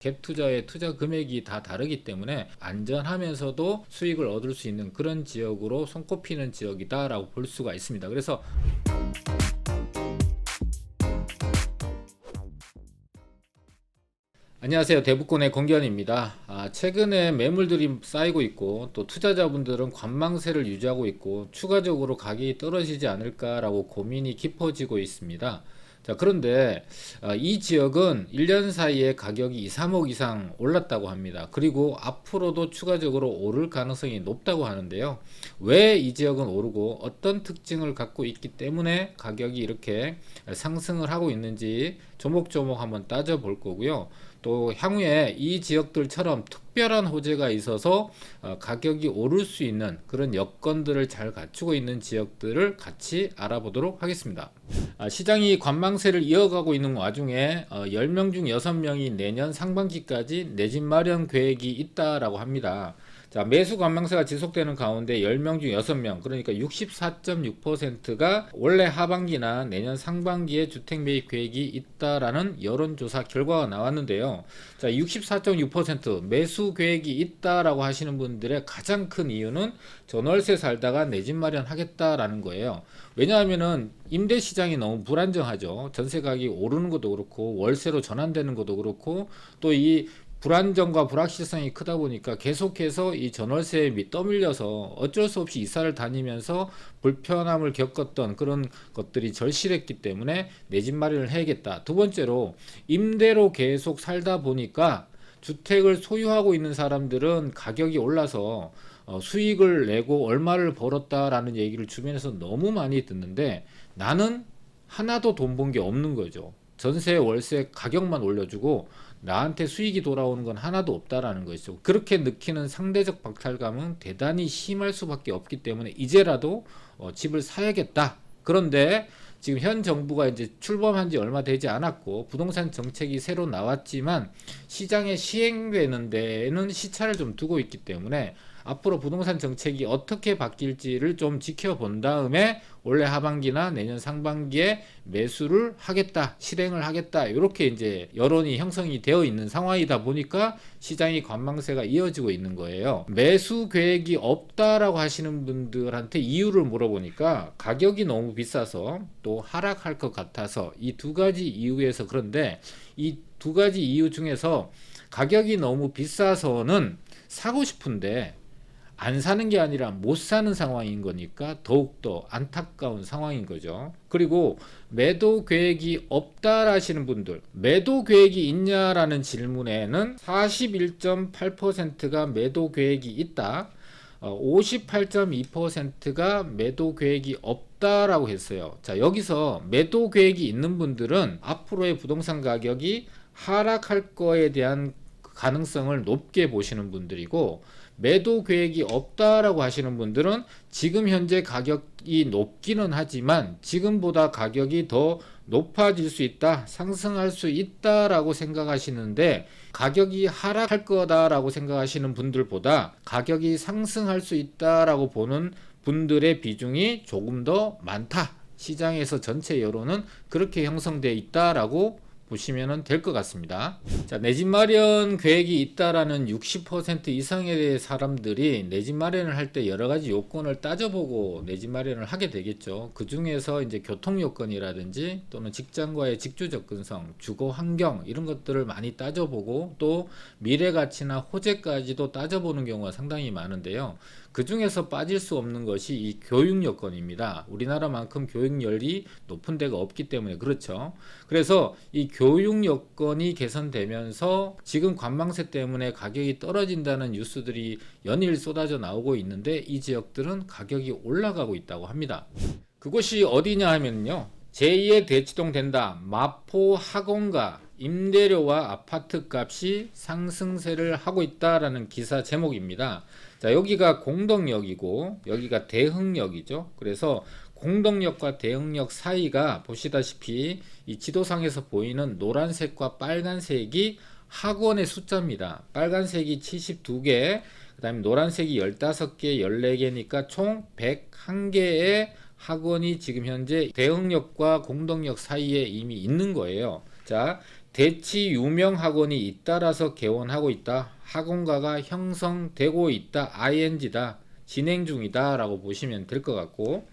갭 투자의 투자 금액이 다 다르기 때문에 안전하면서도 수익을 얻을 수 있는 그런 지역으로 손꼽히는 지역이다라고 볼 수가 있습니다. 그래서 안녕하세요. 대북권의 권기현입니다. 아, 최근에 매물들이 쌓이고 있고 또 투자자분들은 관망세를 유지하고 있고 추가적으로 가격이 떨어지지 않을까라고 고민이 깊어지고 있습니다. 자, 그런데 아, 이 지역은 1년 사이에 가격이 2, 3억 이상 올랐다고 합니다. 그리고 앞으로도 추가적으로 오를 가능성이 높다고 하는데요. 왜 이 지역은 오르고 어떤 특징을 갖고 있기 때문에 가격이 이렇게 상승을 하고 있는지 조목조목 한번 따져볼 거고요. 또 향후에 이 지역들처럼 특별한 호재가 있어서 어, 가격이 오를 수 있는 그런 여건들을 잘 갖추고 있는 지역들을 같이 알아보도록 하겠습니다. 아, 시장이 관망세를 이어가고 있는 와중에 어, 10명 중 6명이 내년 상반기까지 내 집 마련 계획이 있다라고 합니다. 자, 매수 관망세가 지속되는 가운데 10명 중 6명, 그러니까 64.6%가 올해 하반기나 내년 상반기에 주택 매입 계획이 있다라는 여론조사 결과가 나왔는데요. 자, 64.6% 매수 계획이 있다라고 하시는 분들의 가장 큰 이유는 전월세 살다가 내 집 마련하겠다라는 거예요. 왜냐하면은 임대 시장이 너무 불안정하죠. 전세 가격이 오르는 것도 그렇고 월세로 전환되는 것도 그렇고 또 이 불안정과 불확실성이 크다 보니까 계속해서 이 전월세에 미- 떠밀려서 어쩔 수 없이 이사를 다니면서 불편함을 겪었던 그런 것들이 절실했기 때문에 내 집 마련을 해야겠다. 두 번째로 임대로 계속 살다 보니까 주택을 소유하고 있는 사람들은 가격이 올라서 어, 수익을 내고 얼마를 벌었다라는 얘기를 주변에서 너무 많이 듣는데 나는 하나도 돈 번 게 없는 거죠. 전세 월세 가격만 올려주고 나한테 수익이 돌아오는 건 하나도 없다라는 것이죠. 그렇게 느끼는 상대적 박탈감은 대단히 심할 수밖에 없기 때문에 이제라도 어, 집을 사야겠다. 그런데 지금 현 정부가 이제 출범한 지 얼마 되지 않았고 부동산 정책이 새로 나왔지만 시장에 시행되는 데에는 시차를 좀 두고 있기 때문에 앞으로 부동산 정책이 어떻게 바뀔지를 좀 지켜본 다음에 올해 하반기나 내년 상반기에 매수를 하겠다, 실행을 하겠다, 이렇게 이제 여론이 형성이 되어 있는 상황이다 보니까 시장이 관망세가 이어지고 있는 거예요. 매수 계획이 없다라고 하시는 분들한테 이유를 물어보니까 가격이 너무 비싸서 또 하락할 것 같아서 이 두 가지 이유에서 그런데 이 두 가지 이유 중에서 가격이 너무 비싸서는 사고 싶은데 안 사는 게 아니라 못 사는 상황인 거니까 더욱더 안타까운 상황인 거죠. 그리고 매도 계획이 없다라시는 분들, 매도 계획이 있냐라는 질문에는 41.8%가 매도 계획이 있다. 어, 58.2%가 매도 계획이 없다라고 했어요. 자, 여기서 매도 계획이 있는 분들은 앞으로의 부동산 가격이 하락할 거에 대한 가능성을 높게 보시는 분들이고 매도 계획이 없다라고 하시는 분들은 지금 현재 가격이 높기는 하지만 지금보다 가격이 더 높아질 수 있다, 상승할 수 있다라고 생각하시는데 가격이 하락할 거다라고 생각하시는 분들보다 가격이 상승할 수 있다라고 보는 분들의 비중이 조금 더 많다. 시장에서 전체 여론은 그렇게 형성되어 있다라고 보시면 될 것 같습니다. 자, 내 집 마련 계획이 있다라는 60% 이상의 사람들이 내 집 마련을 할 때 여러 가지 요건을 따져보고 내 집 마련을 하게 되겠죠. 그 중에서 이제 교통 요건이라든지 또는 직장과의 직주 접근성, 주거 환경 이런 것들을 많이 따져보고 또 미래 가치나 호재까지도 따져보는 경우가 상당히 많은데요. 그 중에서 빠질 수 없는 것이 이 교육 여건입니다. 우리나라만큼 교육열이 높은 데가 없기 때문에 그렇죠. 그래서 이 교육 여건이 개선되면서 지금 관망세 때문에 가격이 떨어진다는 뉴스들이 연일 쏟아져 나오고 있는데 이 지역들은 가격이 올라가고 있다고 합니다. 그곳이 어디냐 하면요. 제2의 대치동 된다. 마포 학원가 임대료와 아파트 값이 상승세를 하고 있다라는 기사 제목입니다. 자, 여기가 공덕역이고 여기가 대흥역이죠. 그래서 공덕역과 대흥역 사이가 보시다시피 이 지도상에서 보이는 노란색과 빨간색이 학원의 숫자입니다. 빨간색이 72개, 그 다음에 노란색이 15개, 14개니까 총 101개의 학원이 지금 현재 대흥역과 공덕역 사이에 이미 있는 거예요. 자, 대치 유명 학원이 잇따라서 개원하고 있다. 학원가가 형성되고 있다. ing다. 진행 중이다 라고 보시면 될 것 같고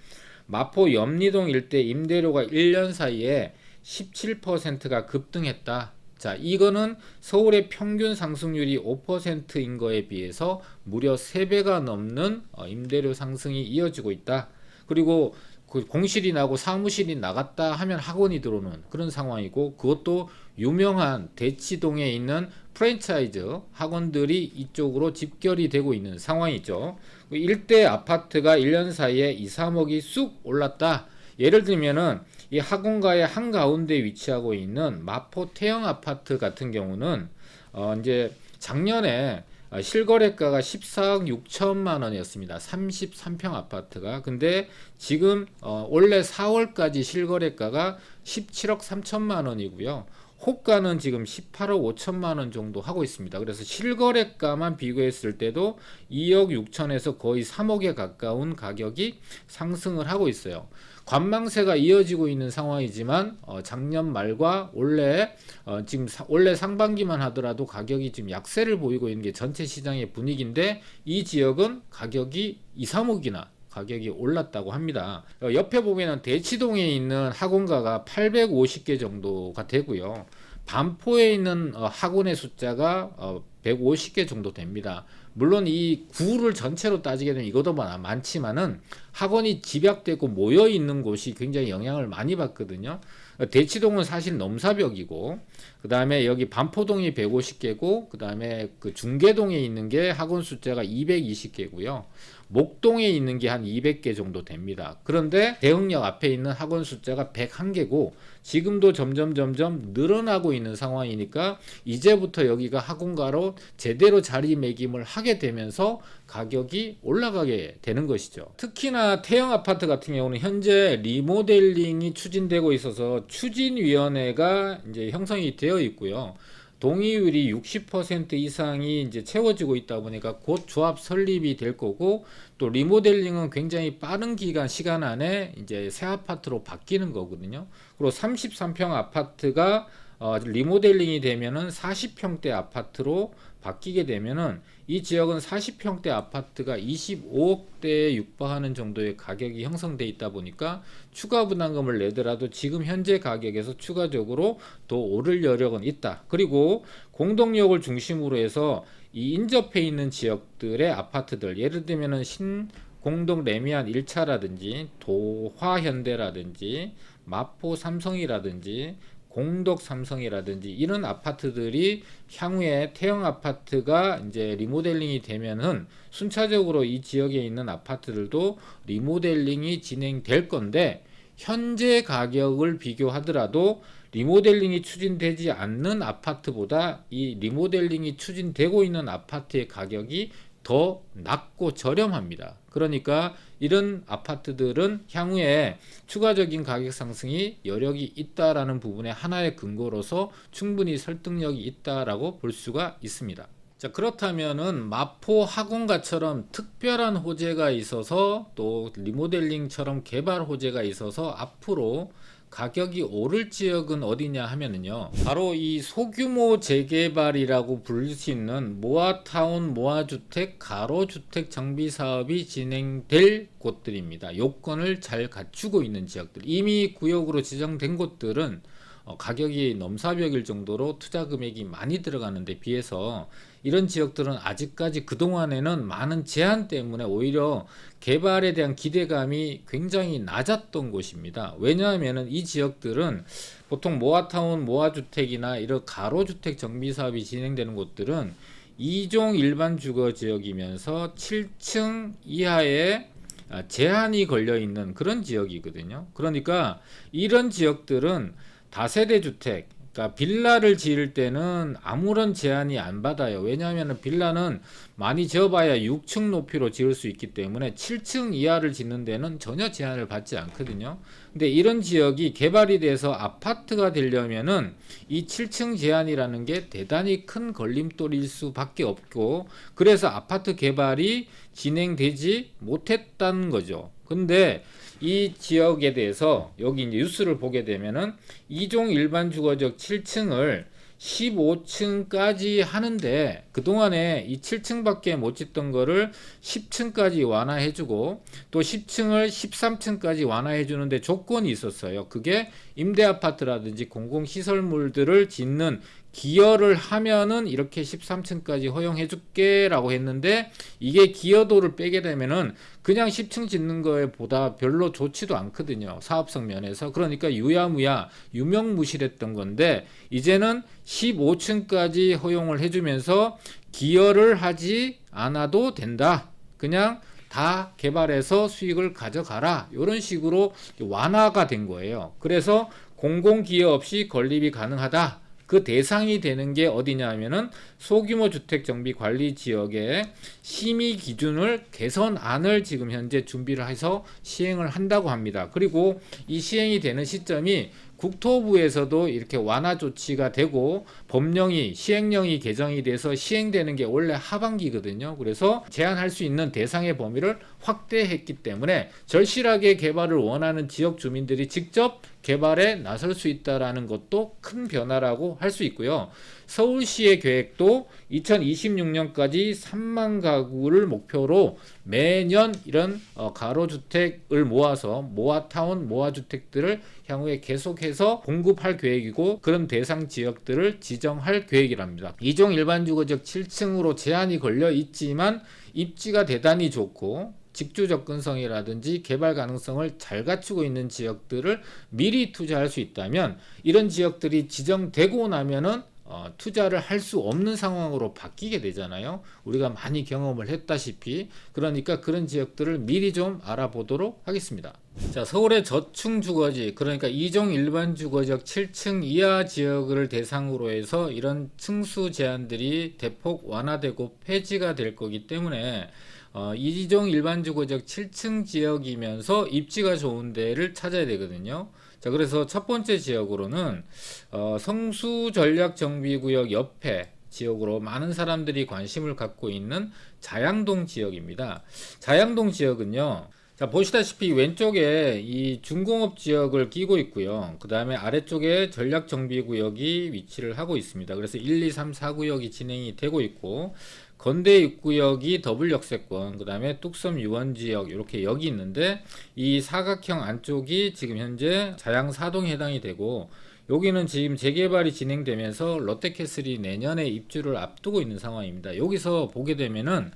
마포 염리동 일대 임대료가 1년 사이에 17%가 급등했다. 자, 이거는 서울의 평균 상승률이 5%인 거에 비해서 무려 3배가 넘는 어, 임대료 상승이 이어지고 있다. 그리고 그 공실이 나고 사무실이 나갔다 하면 학원이 들어오는 그런 상황이고 그것도 유명한 대치동에 있는 프랜차이즈 학원들이 이쪽으로 집결이 되고 있는 상황이죠. 그 일대 아파트가 1년 사이에 2, 3억이 쑥 올랐다. 예를 들면은 이 학원가의 한가운데 위치하고 있는 마포 태영 아파트 같은 경우는 어 이제 작년에 아, 실거래가가 14억 6천만 원이었습니다. 33평 아파트가. 근데 지금 어, 올해 4월까지 실거래가가 17억 3천만 원이고요. 호가는 지금 18억 5천만 원 정도 하고 있습니다. 그래서 실거래가만 비교했을 때도 2억 6천에서 거의 3억에 가까운 가격이 상승을 하고 있어요. 관망세가 이어지고 있는 상황이지만 어, 작년 말과 올해 어, 지금 사, 올해 상반기만 하더라도 가격이 지금 약세를 보이고 있는 게 전체 시장의 분위기인데 이 지역은 가격이 2, 3억이나 가격이 올랐다고 합니다. 어, 옆에 보면은 대치동에 있는 학원가가 850개 정도가 되고요. 반포에 있는 어, 학원의 숫자가 어, 150개 정도 됩니다. 물론 이 구를 전체로 따지게 되면 이것도 많- 많지만은 학원이 집약되고 모여 있는 곳이 굉장히 영향을 많이 받거든요. 어, 대치동은 사실 넘사벽이고 그 다음에 여기 반포동이 150개고 그 다음에 그 중계동에 있는 게 학원 숫자가 220개고요. 목동에 있는 게 한 200개 정도 됩니다. 그런데 대흥역 앞에 있는 학원 숫자가 101개고 지금도 점점 점점 늘어나고 있는 상황이니까 이제부터 여기가 학원가로 제대로 자리매김을 하게 되면서 가격이 올라가게 되는 것이죠. 특히나 태영 아파트 같은 경우는 현재 리모델링이 추진되고 있어서 추진위원회가 이제 형성이 되어 있고요. 동의율이 60% 이상이 이제 채워지고 있다 보니까 곧 조합 설립이 될 거고 또 리모델링은 굉장히 빠른 기간 시간 안에 이제 새 아파트로 바뀌는 거거든요. 그리고 33평 아파트가 어, 리모델링이 되면은 40평대 아파트로 바뀌게 되면은 이 지역은 40평대 아파트가 25억대에 육박하는 정도의 가격이 형성돼 있다 보니까 추가 부담금을 내더라도 지금 현재 가격에서 추가적으로 더 오를 여력은 있다. 그리고 공동역을 중심으로 해서 이 인접해 있는 지역들의 아파트들 예를 들면은 신 공동 레미안 1차라든지 도화 현대라든지 마포 삼성이라든지 공덕 삼성이라든지 이런 아파트들이 향후에 태형 아파트가 이제 리모델링이 되면은 순차적으로 이 지역에 있는 아파트들도 리모델링이 진행될 건데 현재 가격을 비교하더라도 리모델링이 추진되지 않는 아파트보다 이 리모델링이 추진되고 있는 아파트의 가격이 더 낮고 저렴합니다. 그러니까 이런 아파트들은 향후에 추가적인 가격 상승이 여력이 있다라는 부분의 하나의 근거로서 충분히 설득력이 있다라고 볼 수가 있습니다. 자 그렇다면은 마포 학원가처럼 특별한 호재가 있어서 또 리모델링처럼 개발 호재가 있어서 앞으로 가격이 오를 지역은 어디냐 하면은요 바로 이 소규모 재개발이라고 불릴 수 있는 모아타운 모아주택 가로주택 정비 사업이 진행될 곳들입니다. 요건을 잘 갖추고 있는 지역들. 이미 구역으로 지정된 곳들은 어, 가격이 넘사벽일 정도로 투자 금액이 많이 들어가는 데 비해서 이런 지역들은 아직까지 그동안에는 많은 제한 때문에 오히려 개발에 대한 기대감이 굉장히 낮았던 곳입니다. 왜냐하면 이 지역들은 보통 모아타운 모아주택이나 이런 가로주택 정비 사업이 진행되는 곳들은 2종 일반 주거 지역이면서 7층 이하의 아, 제한이 걸려 있는 그런 지역이거든요. 그러니까 이런 지역들은 다세대 주택, 그러니까 빌라를 지을 때는 아무런 제한이 안 받아요. 왜냐하면 빌라는 많이 지어봐야 6층 높이로 지을 수 있기 때문에 7층 이하를 짓는 데는 전혀 제한을 받지 않거든요. 근데 이런 지역이 개발이 돼서 아파트가 되려면은 이 7층 제한이라는 게 대단히 큰 걸림돌일 수밖에 없고 그래서 아파트 개발이 진행되지 못했다는 거죠. 근데 이 지역에 대해서 여기 이제 뉴스를 보게 되면은 이종 일반 주거지역 7층을 15층까지 하는데 그동안에 이 7층밖에 못 짓던 거를 10층까지 완화해 주고 또 10층을 13층까지 완화해 주는데 조건이 있었어요. 그게 임대 아파트라든지 공공 시설물들을 짓는 기여를 하면은 이렇게 13층까지 허용해 줄게 라고 했는데 이게 기여도를 빼게 되면은 그냥 10층 짓는 거에 보다 별로 좋지도 않거든요. 사업성 면에서. 그러니까 유야무야 유명무실했던 건데 이제는 15층까지 허용을 해주면서 기여를 하지 않아도 된다. 그냥 다 개발해서 수익을 가져가라. 이런 식으로 완화가 된 거예요. 그래서 공공기여 없이 건립이 가능하다. 그 대상이 되는 게 어디냐면은 소규모 주택 정비 관리 지역의 심의 기준을 개선안을 지금 현재 준비를 해서 시행을 한다고 합니다. 그리고 이 시행이 되는 시점이 국토부에서도 이렇게 완화 조치가 되고 법령이 시행령이 개정이 돼서 시행되는 게 원래 하반기거든요. 그래서 제한할 수 있는 대상의 범위를 확대했기 때문에 절실하게 개발을 원하는 지역 주민들이 직접 개발에 나설 수 있다라는 것도 큰 변화라고 할 수 있고요. 서울시의 계획도 2026년까지 3만 가구를 목표로 매년 이런 어, 가로주택을 모아서 모아타운, 모아주택들을 향후에 계속해서 공급할 계획이고 그런 대상 지역들을 지정할 계획이랍니다. 이종 일반 주거지역 7층으로 제한이 걸려 있지만 입지가 대단히 좋고 직주 접근성이라든지 개발 가능성을 잘 갖추고 있는 지역들을 미리 투자할 수 있다면 이런 지역들이 지정되고 나면은 어, 투자를 할 수 없는 상황으로 바뀌게 되잖아요. 우리가 많이 경험을 했다시피 그러니까 그런 지역들을 미리 좀 알아보도록 하겠습니다. 자, 서울의 저층 주거지 그러니까 이종 일반 주거지역 7층 이하 지역을 대상으로 해서 이런 층수 제한들이 대폭 완화되고 폐지가 될 거기 때문에 어, 이종 일반 주거지역 7층 지역이면서 입지가 좋은 데를 찾아야 되거든요. 자, 그래서 첫 번째 지역으로는 어, 성수 전략 정비 구역 옆에 지역으로 많은 사람들이 관심을 갖고 있는 자양동 지역입니다. 자양동 지역은요. 자, 보시다시피 왼쪽에 이 중공업 지역을 끼고 있고요. 그 다음에 아래쪽에 전략 정비구역이 위치를 하고 있습니다. 그래서 1, 2, 3, 4구역이 진행이 되고 있고, 건대 입구역이 더블 역세권, 그 다음에 뚝섬 유원지역 이렇게 여기 있는데 이 사각형 안쪽이 지금 현재 자양 사동에 해당이 되고 여기는 지금 재개발이 진행되면서 롯데캐슬이 내년에 입주를 앞두고 있는 상황입니다. 여기서 보게 되면은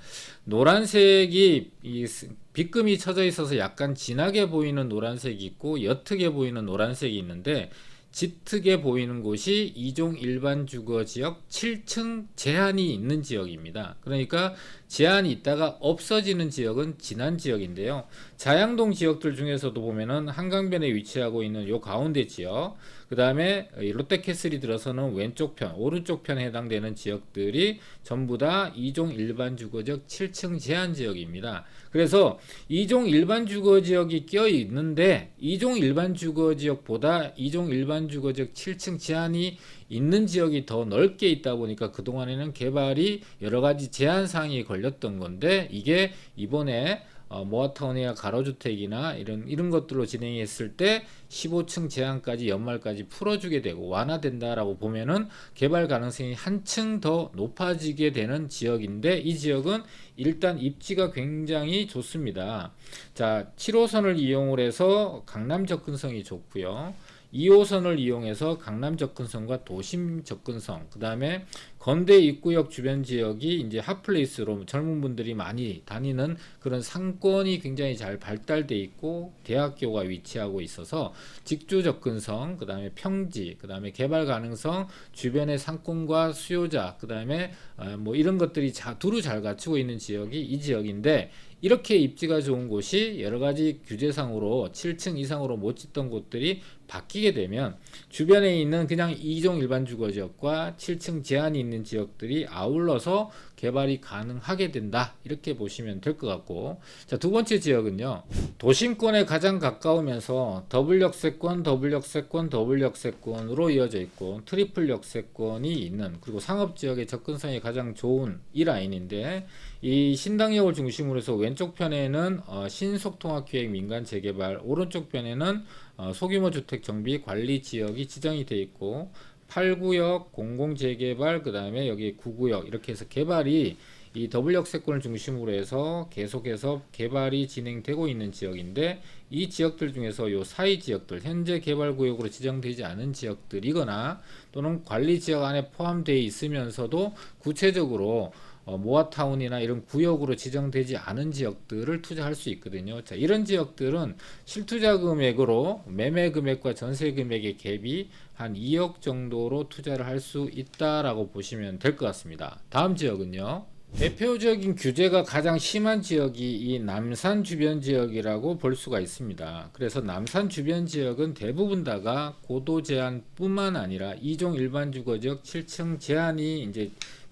노란색이 이 스- 빗금이 쳐져 있어서 약간 진하게 보이는 노란색이 있고 옅게 보이는 노란색이 있는데 짙게 보이는 곳이 이종 일반 주거 지역 7층 제한이 있는 지역입니다. 그러니까 제한이 있다가 없어지는 지역은 진한 지역인데요. 자양동 지역들 중에서도 보면은 한강변에 위치하고 있는 요 가운데 지역, 그 다음에 롯데캐슬이 들어서는 왼쪽 편, 오른쪽 편에 해당되는 지역들이 전부 다 이종 일반 주거 지역 7층 제한 지역입니다. 그래서 이종 일반 주거 지역이 껴 있는데 이종 일반 주거 지역보다 이종 일반 주거 지역 7층 제한이 있는 지역이 더 넓게 있다 보니까 그동안에는 개발이 여러 가지 제한 사항이 걸렸던 건데 이게 이번에 어, 모아타운이나 가로주택이나 이런 이런 것들로 진행했을 때 15층 제한까지 연말까지 풀어주게 되고 완화된다라고 보면은 개발 가능성이 한층 더 높아지게 되는 지역인데 이 지역은 일단 입지가 굉장히 좋습니다. 자, 7호선을 이용을 해서 강남 접근성이 좋고요. 2호선을 이용해서 강남 접근성과 도심 접근성, 그 다음에 건대 입구역 주변 지역이 이제 핫플레이스로 젊은 분들이 많이 다니는 그런 상권이 굉장히 잘 발달돼 있고 대학교가 위치하고 있어서 직주 접근성, 그 다음에 평지, 그 다음에 개발 가능성, 주변의 상권과 수요자, 그 다음에 뭐 이런 것들이 자, 두루 잘 갖추고 있는 지역이 이 지역인데 이렇게 입지가 좋은 곳이 여러 가지 규제상으로 7층 이상으로 못 짓던 곳들이 바뀌게 되면 주변에 있는 그냥 이종 일반 주거 지역과 7층 제한이 있는 지역들이 아울러서 개발이 가능하게 된다. 이렇게 보시면 될 것 같고. 자, 두 번째 지역은요. 도심권에 가장 가까우면서 더블 역세권, 더블 역세권, 더블 역세권으로 이어져 있고 트리플 역세권이 있는 그리고 상업 지역의 접근성이 가장 좋은 이 라인인데 이 신당역을 중심으로 해서 왼쪽 편에는 어, 신속통합기획 민간 재개발, 오른쪽 편에는 어, 소규모 주택 정비 관리 지역이 지정이 돼 있고 8구역 공공 재개발 그다음에 여기 9구역 이렇게 해서 개발이 이 더블 역세권을 중심으로 해서 계속해서 개발이 진행되고 있는 지역인데 이 지역들 중에서 요 사이 지역들 현재 개발 구역으로 지정되지 않은 지역들이거나 또는 관리 지역 안에 포함되어 있으면서도 구체적으로 어, 모아타운이나 이런 구역으로 지정되지 않은 지역들을 투자할 수 있거든요. 자, 이런 지역들은 실투자 금액으로 매매 금액과 전세 금액의 갭이 한 2억 정도로 투자를 할 수 있다라고 보시면 될 것 같습니다. 다음 지역은요. 대표적인 규제가 가장 심한 지역이 이 남산 주변 지역이라고 볼 수가 있습니다. 그래서 남산 주변 지역은 대부분 다가 고도 제한뿐만 아니라 2종 일반 주거 지역 7층 제한이 이제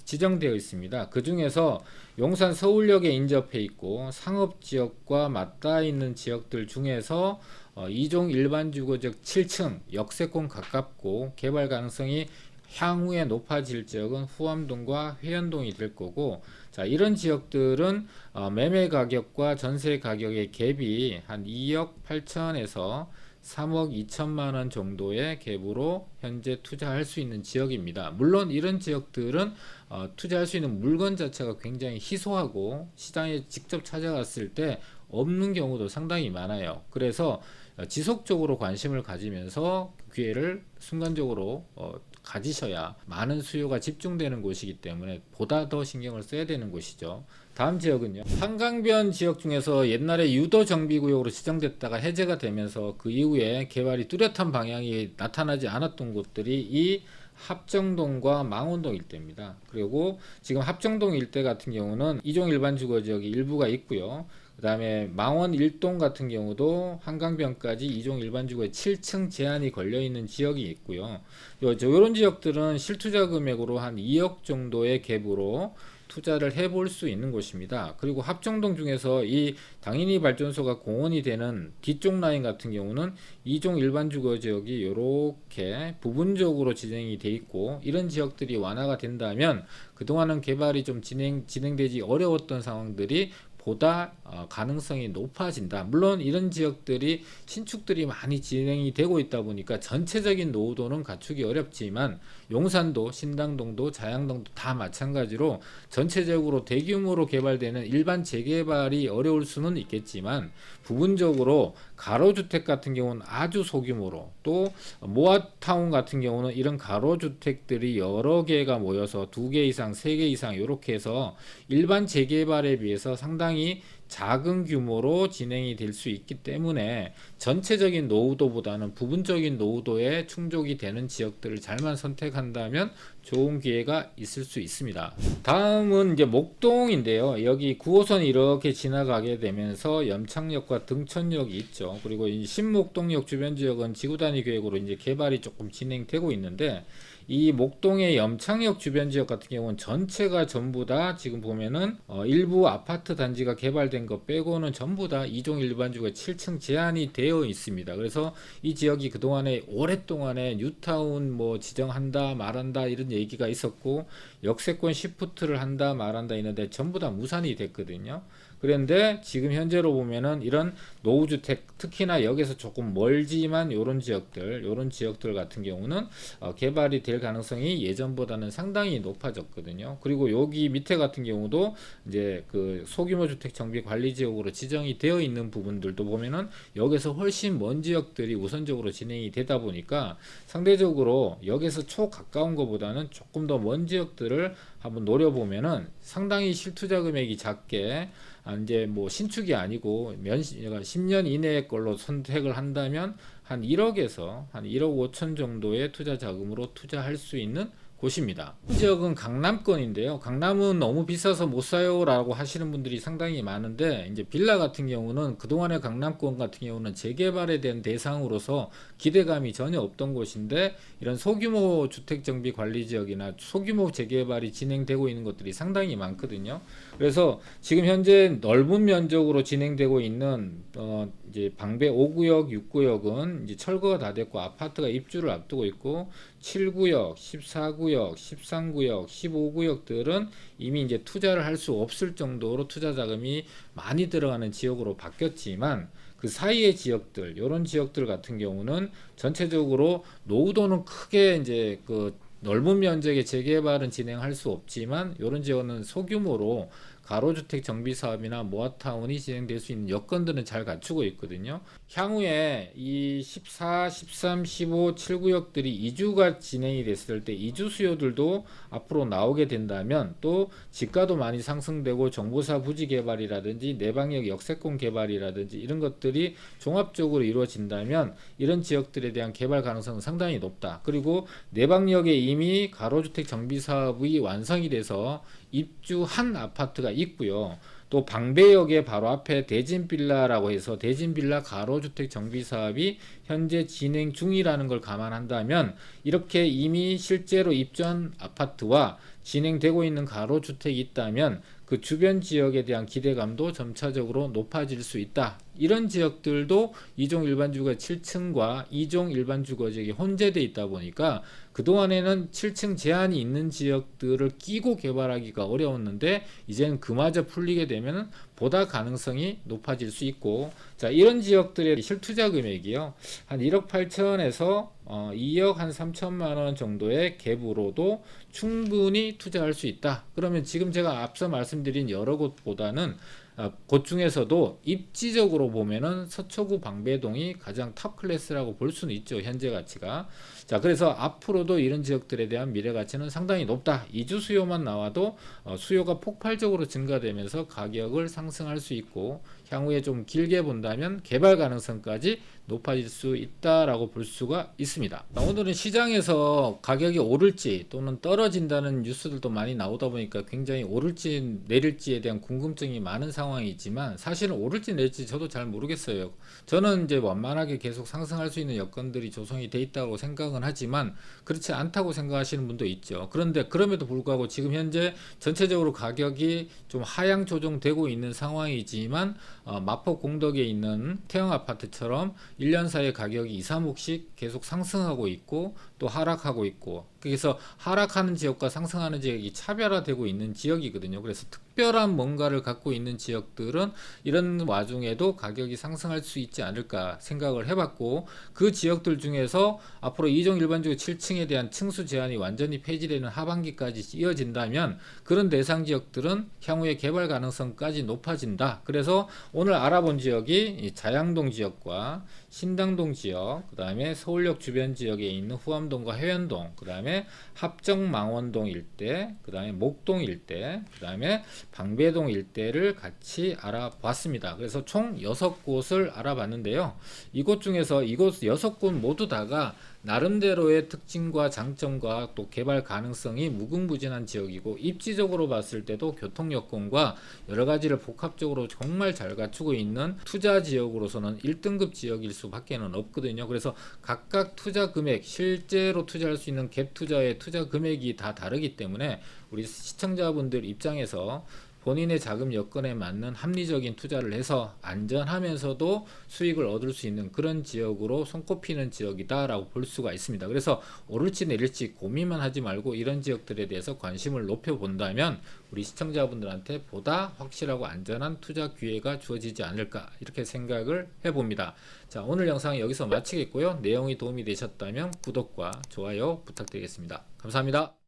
지정되어 있습니다. 그 중에서 용산 서울역에 인접해 있고 상업 지역과 맞닿아 있는 지역들 중에서 어, 2종 일반 주거지역 7층 역세권 가깝고 개발 가능성이 향후에 높아질 지역은 후암동과 회원동이 될 거고 자 이런 지역들은 어, 매매 가격과 전세 가격의 갭이 한 2억 8천에서 3억 2천만 원 정도의 갭으로 현재 투자할 수 있는 지역입니다. 물론 이런 지역들은 어, 투자할 수 있는 물건 자체가 굉장히 희소하고 시장에 직접 찾아갔을 때 없는 경우도 상당히 많아요. 그래서 어, 지속적으로 관심을 가지면서 기회를 순간적으로 어, 가지셔야 많은 수요가 집중되는 곳이기 때문에 보다 더 신경을 써야 되는 곳이죠. 다음 지역은요. 한강변 지역 중에서 옛날에 유도 정비구역으로 지정됐다가 해제가 되면서 그 이후에 개발이 뚜렷한 방향이 나타나지 않았던 곳들이 이 합정동과 망원동 일대입니다. 그리고 지금 합정동 일대 같은 경우는 이종 일반 주거 지역이 일부가 있고요. 그 다음에 망원 일동 같은 경우도 한강변까지 이종 일반 주거에 7층 제한이 걸려 있는 지역이 있고요. 요, 이런 지역들은 실투자 금액으로 한 2억 정도의 갭으로 투자를 해볼 수 있는 곳입니다. 그리고 합정동 중에서 이 당인이 발전소가 공원이 되는 뒤쪽 라인 같은 경우는 이종 일반 주거 지역이 이렇게 부분적으로 진행이 돼 있고 이런 지역들이 완화가 된다면 그동안은 개발이 좀 진행 진행되지 어려웠던 상황들이 보다 어, 가능성이 높아진다. 물론 이런 지역들이 신축들이 많이 진행이 되고 있다 보니까 전체적인 노후도는 갖추기 어렵지만 용산도 신당동도 자양동도 다 마찬가지로 전체적으로 대규모로 개발되는 일반 재개발이 어려울 수는 있겠지만 부분적으로 가로주택 같은 경우는 아주 소규모로 또 모아타운 같은 경우는 이런 가로주택들이 여러 개가 모여서 두 개 이상, 세 개 이상 이렇게 해서 일반 재개발에 비해서 상당히 작은 규모로 진행이 될 수 있기 때문에 전체적인 노후도보다는 부분적인 노후도에 충족이 되는 지역들을 잘만 선택한다면 좋은 기회가 있을 수 있습니다. 다음은 이제 목동인데요. 여기 9호선이 이렇게 지나가게 되면서 염창역과 등천역이 있죠. 그리고 이 신목동역 주변 지역은 지구 단위 계획으로 이제 개발이 조금 진행되고 있는데 이 목동의 염창역 주변 지역 같은 경우는 전체가 전부 다 지금 보면은 어 일부 아파트 단지가 개발된 것 빼고는 전부 다 이종 일반주가 7층 제한이 되어 있습니다. 그래서 이 지역이 그동안에 오랫동안에 뉴타운 뭐 지정한다 말한다 이런 얘기가 있었고 역세권 시프트를 한다 말한다 있는데 전부 다 무산이 됐거든요. 그런데 지금 현재로 보면은 이런 노후주택 특히나 여기서 조금 멀지만 요런 지역들 요런 지역들 같은 경우는 어, 개발이 될 가능성이 예전보다는 상당히 높아졌거든요. 그리고 여기 밑에 같은 경우도 이제 그 소규모 주택 정비 관리 지역으로 지정이 되어 있는 부분들도 보면은 여기서 훨씬 먼 지역들이 우선적으로 진행이 되다 보니까 상대적으로 여기서 초 가까운 것보다는 조금 더 먼 지역들을 한번 노려보면은 상당히 실투자 금액이 작게 아, 이제 뭐 신축이 아니고 면 10년 이내의 걸로 선택을 한다면 한 1억에서 한 1억 5천 정도의 투자 자금으로 투자할 수 있는 곳입니다. 이 지역은 강남권인데요. 강남은 너무 비싸서 못 사요라고 하시는 분들이 상당히 많은데 이제 빌라 같은 경우는 그동안의 강남권 같은 경우는 재개발에 대한 대상으로서 기대감이 전혀 없던 곳인데 이런 소규모 주택 정비 관리 지역이나 소규모 재개발이 진행되고 있는 것들이 상당히 많거든요. 그래서 지금 현재 넓은 면적으로 진행되고 있는 어 이제 방배 5구역, 6구역은 이제 철거가 다 됐고 아파트가 입주를 앞두고 있고 7구역, 14구역, 13구역, 15구역들은 이미 이제 투자를 할 수 없을 정도로 투자 자금이 많이 들어가는 지역으로 바뀌었지만 그 사이의 지역들, 이런 지역들 같은 경우는 전체적으로 노후도는 크게 이제 그 넓은 면적의 재개발은 진행할 수 없지만 이런 지역은 소규모로 가로주택 정비 사업이나 모아타운이 진행될 수 있는 여건들은 잘 갖추고 있거든요. 향후에 이 14, 13, 15, 7구역들이 이주가 진행이 됐을 때 이주 수요들도 앞으로 나오게 된다면 또 집가도 많이 상승되고 정보사 부지 개발이라든지 내방역 역세권 개발이라든지 이런 것들이 종합적으로 이루어진다면 이런 지역들에 대한 개발 가능성은 상당히 높다. 그리고 내방역에 이미 가로주택 정비 사업이 완성이 돼서 입주한 아파트가 있고요. 또 방배역의 바로 앞에 대진빌라라고 해서 대진빌라 가로주택 정비 사업이 현재 진행 중이라는 걸 감안한다면 이렇게 이미 실제로 입주한 아파트와 진행되고 있는 가로주택이 있다면 그 주변 지역에 대한 기대감도 점차적으로 높아질 수 있다. 이런 지역들도 2종 일반 주거 7층과 2종 일반 주거 지역이 혼재돼 있다 보니까 그동안에는 7층 제한이 있는 지역들을 끼고 개발하기가 어려웠는데 이제는 그마저 풀리게 되면 보다 가능성이 높아질 수 있고 자 이런 지역들의 실투자 금액이요 한 1억 8천에서 어, 2억 한 3천만 원 정도의 갭으로도 충분히 투자할 수 있다. 그러면 지금 제가 앞서 말씀드린 여러 곳보다는 아, 곳 중에서도 입지적으로 보면은 서초구 방배동이 가장 탑 클래스라고 볼 수는 있죠 현재 가치가 자 그래서 앞으로도 이런 지역들에 대한 미래 가치는 상당히 높다 이주 수요만 나와도 어, 수요가 폭발적으로 증가되면서 가격을 상승할 수 있고 향후에 좀 길게 본다면 개발 가능성까지 높아질 수 있다라고 볼 수가 있습니다. 오늘은 시장에서 가격이 오를지 또는 떨어진다는 뉴스들도 많이 나오다 보니까 굉장히 오를지 내릴지에 대한 궁금증이 많은 상황이지만 사실은 오를지 내릴지 저도 잘 모르겠어요. 저는 이제 원만하게 계속 상승할 수 있는 여건들이 조성이 돼 있다고 생각 은 하지만 그렇지 않다고 생각하시는 분도 있죠. 그런데 그럼에도 불구하고 지금 현재 전체적으로 가격이 좀 하향 조정되고 있는 상황이지만 어, 마포 공덕에 있는 태형 아파트처럼 1년 사이에 가격이 2, 3억씩 계속 상승하고 있고 또 하락하고 있고 그래서 하락하는 지역과 상승하는 지역이 차별화되고 있는 지역이거든요. 그래서 특별한 뭔가를 갖고 있는 지역들은 이런 와중에도 가격이 상승할 수 있지 않을까 생각을 해봤고 그 지역들 중에서 앞으로 이종 일반적으로 7층에 대한 층수 제한이 완전히 폐지되는 하반기까지 이어진다면 그런 대상 지역들은 향후에 개발 가능성까지 높아진다. 그래서 오늘 알아본 지역이 자양동 지역과 신당동 지역, 그 다음에 서울역 주변 지역에 있는 후암동과 해현동, 그 다음에 합정 망원동 일대, 그 다음에 목동 일대, 그 다음에 방배동 일대를 같이 알아봤습니다. 그래서 총 6곳을 알아봤는데요. 이곳 중에서 이곳 6곳 모두 다가 나름대로의 특징과 장점과 또 개발 가능성이 무궁무진한 지역이고 입지적으로 봤을 때도 교통 여건과 여러 가지를 복합적으로 정말 잘 갖추고 있는 투자 지역으로서는 1등급 지역일 수밖에는 없거든요. 그래서 각각 투자 금액 실제로 투자할 수 있는 갭 투자의 투자 금액이 다 다르기 때문에 우리 시청자분들 입장에서 본인의 자금 여건에 맞는 합리적인 투자를 해서 안전하면서도 수익을 얻을 수 있는 그런 지역으로 손꼽히는 지역이다라고 볼 수가 있습니다. 그래서 오를지 내릴지 고민만 하지 말고 이런 지역들에 대해서 관심을 높여 본다면 우리 시청자분들한테 보다 확실하고 안전한 투자 기회가 주어지지 않을까 이렇게 생각을 해봅니다. 자 오늘 영상 여기서 마치겠고요. 내용이 도움이 되셨다면 구독과 좋아요 부탁드리겠습니다. 감사합니다.